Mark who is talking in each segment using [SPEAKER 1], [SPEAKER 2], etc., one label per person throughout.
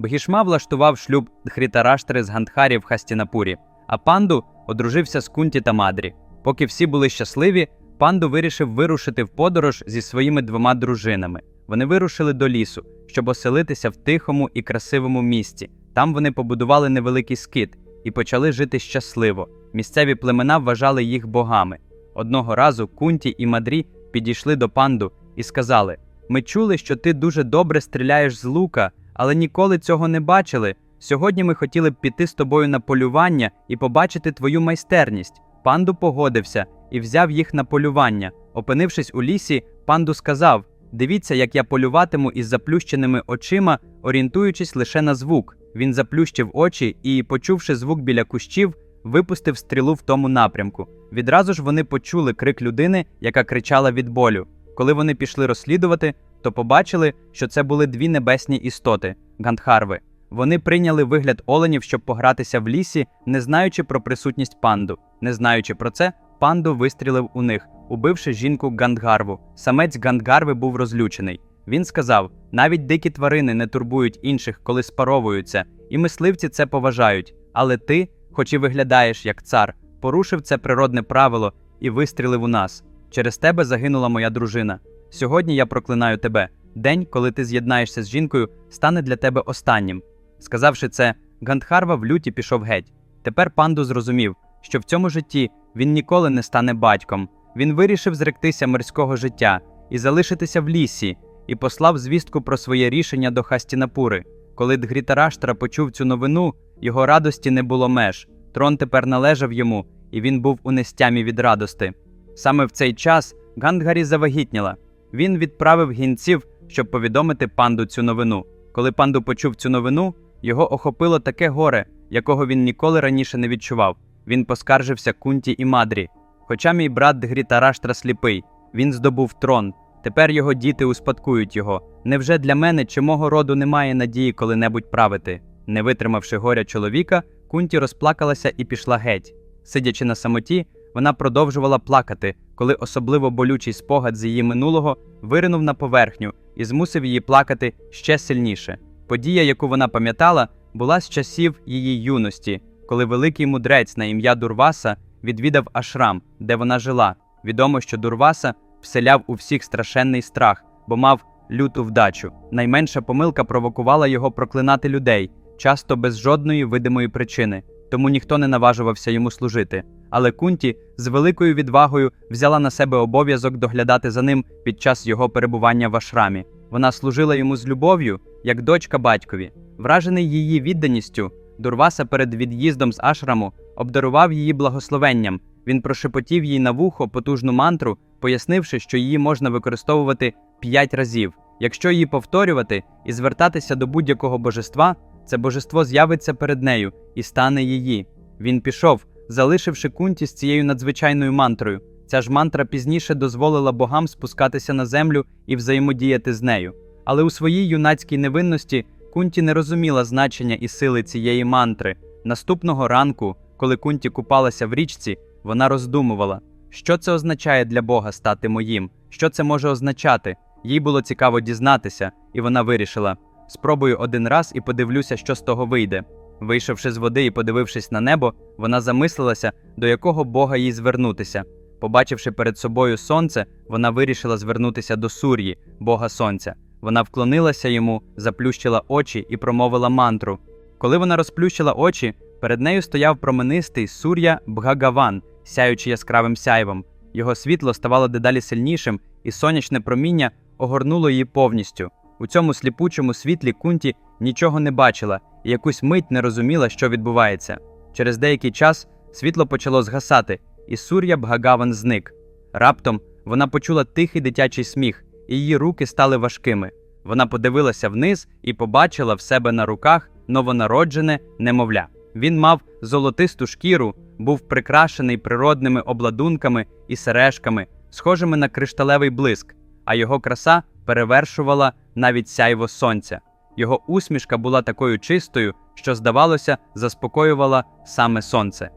[SPEAKER 1] Бгішма влаштував шлюб Дхрітараштри з Гандхарі в Хастінапурі, а панду одружився з Кунті та Мадрі. Поки всі були щасливі, панду вирішив вирушити в подорож зі своїми двома дружинами. Вони вирушили до лісу, щоб оселитися в тихому і красивому місті. Там вони побудували невеликий скит і почали жити щасливо. Місцеві племена вважали їх богами. Одного разу Кунті і Мадрі підійшли до панду і сказали: Ми чули, що ти дуже добре стріляєш з лука, але ніколи цього не бачили. Сьогодні ми хотіли б піти з тобою на полювання і побачити твою майстерність. Панду погодився і взяв їх на полювання. Опинившись у лісі, панду сказав: Дивіться, як я полюватиму із заплющеними очима, орієнтуючись лише на звук. Він заплющив очі і, почувши звук біля кущів, випустив стрілу в тому напрямку. Відразу ж вони почули крик людини, яка кричала від болю. Коли вони пішли розслідувати, то побачили, що це були дві небесні істоти гандхарви. Вони прийняли вигляд оленів, щоб погратися в лісі, не знаючи про присутність панду. Не знаючи про це, панду вистрілив у них, убивши жінку Гандгарву. Самець Гандгарви був розлючений. Він сказав: навіть дикі тварини не турбують інших, коли спаровуються, і мисливці це поважають. Але ти, хоч і виглядаєш як цар, порушив це природне правило і вистрілив у нас. Через тебе загинула моя дружина. Сьогодні я проклинаю тебе. День, коли ти з'єднаєшся з жінкою, стане для тебе останнім. Сказавши це, Гандхарва в люті пішов геть. Тепер панду зрозумів, що в цьому житті він ніколи не стане батьком. Він вирішив зректися мирського життя і залишитися в лісі, і послав звістку про своє рішення до Хастінапури. Коли Дгрітараштра почув цю новину, його радості не було меж. Трон тепер належав йому, і він був у нестямі від радости. Саме в цей час Гандгарі завагітніла. Він відправив гінців, щоб повідомити панду цю новину. Коли панду почув цю новину, його охопило таке горе, якого він ніколи раніше не відчував. Він поскаржився кунті і мадрі. Хоча мій брат Дгрітараштра сліпий, він здобув трон. Тепер його діти успадкують його. Невже для мене чи мого роду немає надії коли-небудь правити? Не витримавши горя чоловіка, кунті розплакалася і пішла геть. Сидячи на самоті, вона продовжувала плакати, коли особливо болючий спогад з її минулого виринув на поверхню і змусив її плакати ще сильніше. Подія, яку вона пам'ятала, була з часів її юності, коли великий мудрець на ім'я Дурваса відвідав ашрам, де вона жила. Відомо, що Дурваса вселяв у всіх страшенний страх, бо мав люту вдачу. Найменша помилка провокувала його проклинати людей, часто без жодної видимої причини, тому ніхто не наважувався йому служити. Але Кунті з великою відвагою взяла на себе обов'язок доглядати за ним під час його перебування в ашрамі. Вона служила йому з любов'ю, як дочка батькові. Вражений її відданістю, Дурваса перед від'їздом з ашраму обдарував її благословенням. Він прошепотів їй на вухо потужну мантру, пояснивши, що її можна використовувати п'ять разів. Якщо її повторювати і звертатися до будь-якого божества, це божество з'явиться перед нею і стане її. Він пішов, залишивши кунті з цією надзвичайною мантрою. Ця ж мантра пізніше дозволила богам спускатися на землю і взаємодіяти з нею. Але у своїй юнацькій невинності Кунті не розуміла значення і сили цієї мантри. Наступного ранку, коли Кунті купалася в річці, вона роздумувала, що це означає для Бога стати моїм, що це може означати. Їй було цікаво дізнатися, і вона вирішила: спробую один раз і подивлюся, що з того вийде. Вийшовши з води і подивившись на небо, вона замислилася, до якого Бога їй звернутися. Побачивши перед собою сонце, вона вирішила звернутися до Сур'ї, Бога Сонця. Вона вклонилася йому, заплющила очі і промовила мантру. Коли вона розплющила очі, перед нею стояв променистий Сур'я Бгагаван, сяючи яскравим сяйвом. Його світло ставало дедалі сильнішим, і сонячне проміння огорнуло її повністю. У цьому сліпучому світлі кунті нічого не бачила і якусь мить не розуміла, що відбувається. Через деякий час світло почало згасати, і Сур'я Бгагаван зник. Раптом вона почула тихий дитячий сміх, і її руки стали важкими. Вона подивилася вниз і побачила в себе на руках новонароджене немовля. Він мав золотисту шкіру, був прикрашений природними обладунками і сережками, схожими на кришталевий блиск, а його краса перевершувала навіть сяйво сонця. Його усмішка була такою чистою, що, здавалося, заспокоювала саме сонце.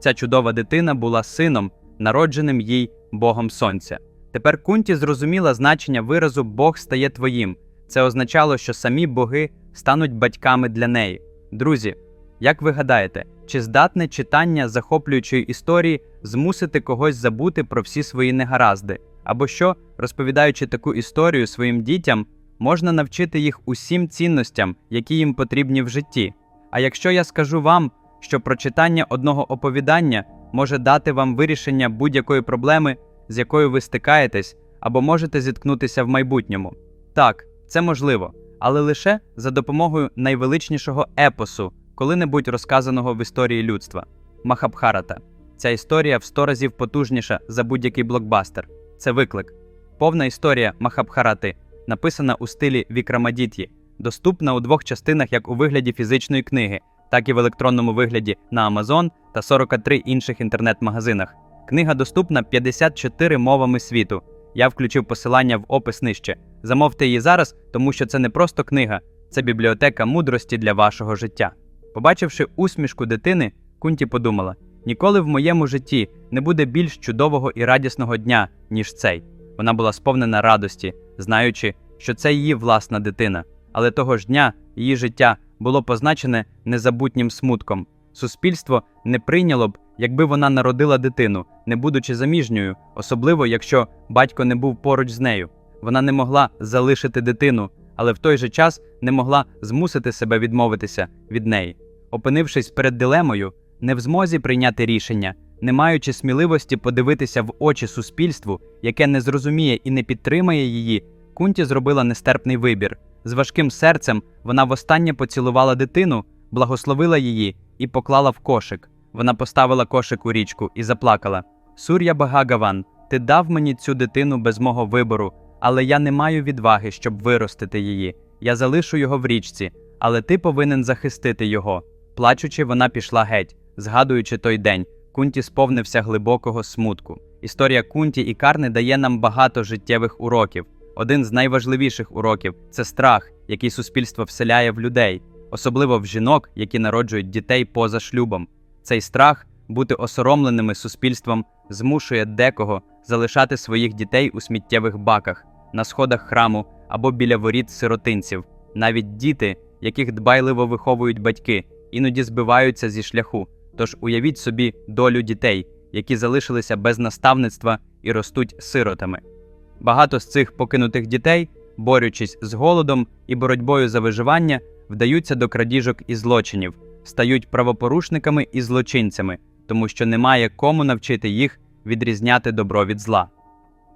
[SPEAKER 1] Ця чудова дитина була сином, народженим їй Богом Сонця. Тепер Кунті зрозуміла значення виразу Бог стає твоїм. Це означало, що самі боги стануть батьками для неї. Друзі, як ви гадаєте, чи здатне читання захоплюючої історії змусити когось забути про всі свої негаразди? Або що, розповідаючи таку історію своїм дітям, можна навчити їх усім цінностям, які їм потрібні в житті? А якщо я скажу вам, що прочитання одного оповідання може дати вам вирішення будь-якої проблеми, з якою ви стикаєтесь, або можете зіткнутися в майбутньому? Так, це можливо, але лише за допомогою найвеличнішого епосу, коли-небудь розказаного в історії людства Махабхарата. Ця історія в сто разів потужніша за будь-який блокбастер. Це виклик. Повна історія Махабхарати, написана у стилі Вікрамадіт'ї, доступна у двох частинах як у вигляді фізичної книги, так і в електронному вигляді на Amazon та 43 інших інтернет-магазинах. Книга доступна 54 мовами світу. Я включив посилання в опис нижче. Замовте її зараз, тому що це не просто книга, це бібліотека мудрості для вашого життя. Побачивши усмішку дитини, Кунті подумала: ніколи в моєму житті не буде більш чудового і радісного дня, ніж цей. Вона була сповнена радості, знаючи, що це її власна дитина. Але того ж дня її життя було позначене незабутнім смутком. Суспільство не прийняло б, якби вона народила дитину, не будучи заміжньою, особливо якщо батько не був поруч з нею. Вона не могла залишити дитину, але в той же час не могла змусити себе відмовитися від неї. Опинившись перед дилемою, не в змозі прийняти рішення, не маючи сміливості подивитися в очі суспільству, яке не зрозуміє і не підтримає її, Кунті зробила нестерпний вибір. З важким серцем вона востаннє поцілувала дитину, благословила її і поклала в кошик. Вона поставила кошик у річку і заплакала: Сур'я Багагаван, ти дав мені цю дитину без мого вибору, але я не маю відваги, щоб виростити її. Я залишу його в річці, але ти повинен захистити його. Плачучи, вона пішла геть, згадуючи той день, Кунті сповнився глибокого смутку. Історія Кунті і Карни дає нам багато життєвих уроків. Один з найважливіших уроків це страх, який суспільство вселяє в людей, особливо в жінок, які народжують дітей поза шлюбом. Цей страх бути осоромленими суспільством змушує декого залишати своїх дітей у сміттєвих баках, на сходах храму або біля воріт сиротинців. Навіть діти, яких дбайливо виховують батьки, іноді збиваються зі шляху. Тож уявіть собі долю дітей, які залишилися без наставництва і ростуть сиротами. Багато з цих покинутих дітей, борючись з голодом і боротьбою за виживання, вдаються до крадіжок і злочинів, стають правопорушниками і злочинцями, тому що немає кому навчити їх відрізняти добро від зла.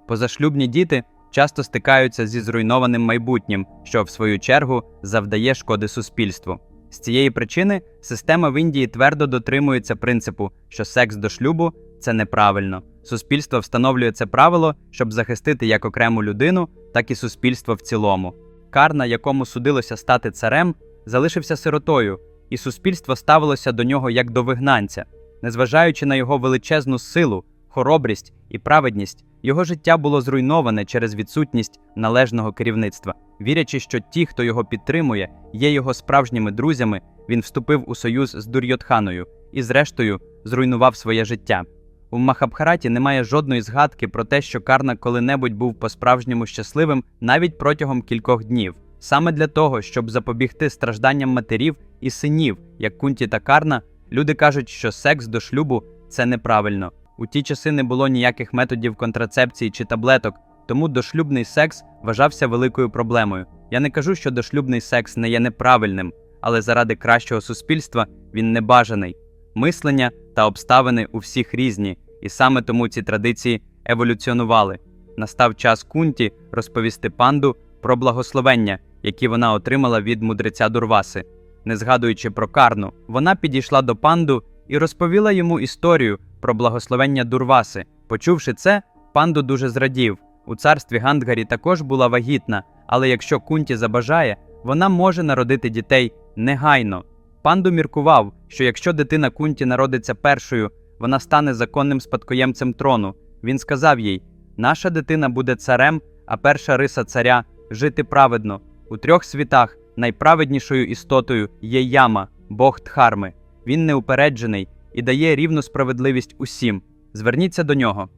[SPEAKER 1] Позашлюбні діти часто стикаються зі зруйнованим майбутнім, що в свою чергу завдає шкоди суспільству. З цієї причини система в Індії твердо дотримується принципу, що секс до шлюбу це неправильно. Суспільство встановлює це правило, щоб захистити як окрему людину, так і суспільство в цілому. Карна, якому судилося стати царем, залишився сиротою, і суспільство ставилося до нього як до вигнанця. Незважаючи на його величезну силу, хоробрість і праведність, його життя було зруйноване через відсутність належного керівництва. Вірячи, що ті, хто його підтримує, є його справжніми друзями, він вступив у союз з Дурйотханою і, зрештою, зруйнував своє життя. У Махабхараті немає жодної згадки про те, що Карна коли-небудь був по-справжньому щасливим навіть протягом кількох днів. Саме для того, щоб запобігти стражданням матерів і синів, як Кунті та Карна, люди кажуть, що секс до шлюбу це неправильно. У ті часи не було ніяких методів контрацепції чи таблеток, тому дошлюбний секс вважався великою проблемою. Я не кажу, що дошлюбний секс не є неправильним, але заради кращого суспільства він небажаний. Мислення та обставини у всіх різні, і саме тому ці традиції еволюціонували. Настав час кунті розповісти панду про благословення, які вона отримала від мудреця Дурваси. Не згадуючи про карну, вона підійшла до панду і розповіла йому історію про благословення Дурваси. Почувши це, панду дуже зрадів. У царстві Гандгарі також була вагітна, але якщо кунті забажає, вона може народити дітей негайно. Панду міркував, що якщо дитина кунті народиться першою, вона стане законним спадкоємцем трону. Він сказав їй: Наша дитина буде царем, а перша риса царя жити праведно. У трьох світах найправеднішою істотою є яма, Бог Дхарми. Він неупереджений і дає рівну справедливість усім. Зверніться до нього.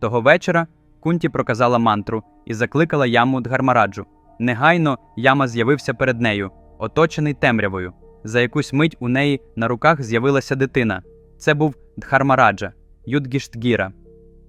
[SPEAKER 1] Того вечора Кунті проказала мантру і закликала яму Дгармараджу. Негайно яма з'явився перед нею, оточений темрявою. За якусь мить у неї на руках з'явилася дитина. Це був Дхармараджа, Юдгіштгіра.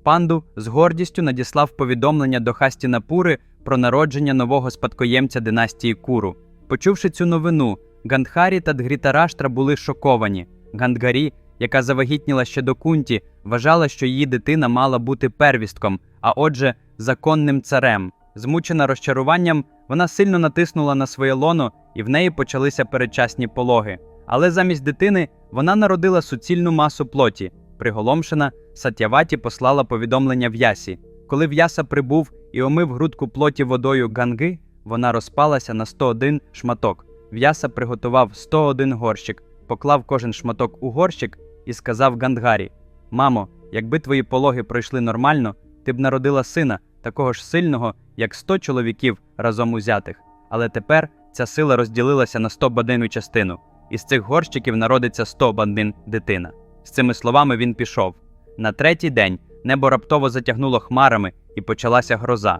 [SPEAKER 1] Панду з гордістю надіслав повідомлення до Хастінапури про народження нового спадкоємця династії Куру. Почувши цю новину, Гандхарі та Дгрітараштра були шоковані. Гандгарі, яка завагітніла ще до кунті, вважала, що її дитина мала бути первістком, а отже, законним царем. Змучена розчаруванням, вона сильно натиснула на своє лоно, і в неї почалися передчасні пологи. Але замість дитини вона народила суцільну масу плоті. Приголомшена, Сатяваті послала повідомлення В'ясі. Коли В'яса прибув і омив грудку плоті водою ганги, вона розпалася на 101 шматок. В'яса приготував 101 горщик, поклав кожен шматок у горщик і сказав Гандгарі: Мамо, якби твої пологи пройшли нормально, ти б народила сина, такого ж сильного, як 100 чоловіків разом узятих. Але тепер ця сила розділилася на 100 бадину частину. Із цих горщиків народиться 100 бандин дитина. З цими словами він пішов. На третій день небо раптово затягнуло хмарами і почалася гроза.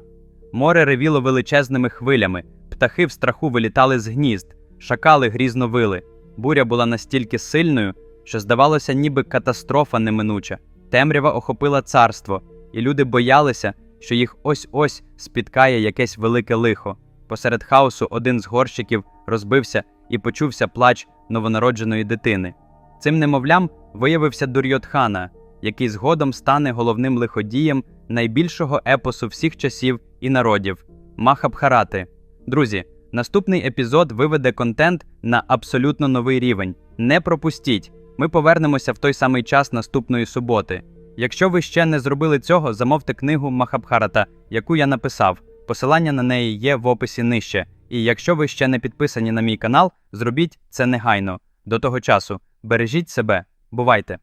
[SPEAKER 1] Море ревіло величезними хвилями, птахи в страху вилітали з гнізд, шакали грізно вили. Буря була настільки сильною, що здавалося, ніби катастрофа неминуча. Темрява охопила царство, і люди боялися, що їх ось-ось спіткає якесь велике лихо. Посеред хаосу один з горщиків розбився і почувся плач новонародженої дитини. Цим немовлям виявився Дурйотхана, який згодом стане головним лиходієм найбільшого епосу всіх часів і народів Махабхарати. Друзі, наступний епізод виведе контент на абсолютно новий рівень. Не пропустіть! Ми повернемося в той самий час наступної суботи. Якщо ви ще не зробили цього, замовте книгу Махабхарата, яку я написав. Посилання на неї є в описі нижче. І якщо ви ще не підписані на мій канал, зробіть це негайно. До того часу бережіть себе, бувайте!